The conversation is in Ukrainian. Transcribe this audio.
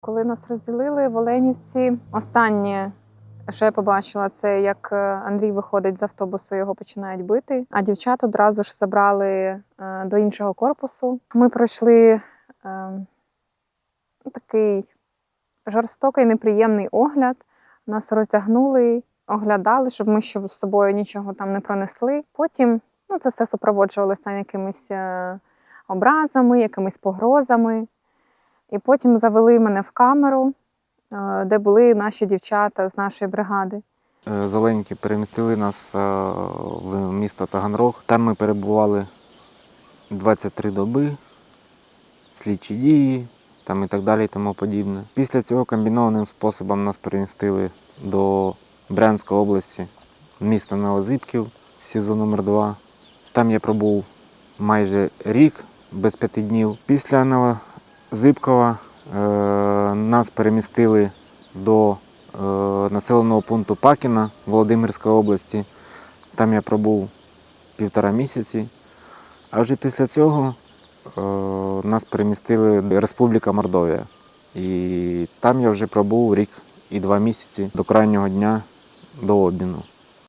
Коли нас розділили в Оленівці, останнє, що я побачила, це як е, Андрій виходить з автобусу, його починають бити. А дівчат одразу ж забрали е, до іншого корпусу. Ми пройшли е, такий жорстокий, неприємний огляд. Нас роздягнули, оглядали, щоб ми ще з собою нічого там не пронесли. Потім ну, це все супроводжувалося там якимись е, образами, якимись погрозами. І потім завели мене в камеру, е, де були наші дівчата з нашої бригади. Е, перемістили нас е, в місто Таганрог. Там ми перебували 23 доби, слідчі дії там і так далі, і тому подібне. Після цього комбінованим способом нас перемістили до Брянської області, місто Новозибків, в СІЗО номер 2 Там я пробув майже рік без п'яти днів. Після Новозибкова е, нас перемістили до е, населеного пункту Пакіна Володимирської області. Там я пробув півтора місяці. А вже після цього е, нас перемістили в Республіка Мордовія. І там я вже пробув рік і два місяці до крайнього дня до обміну.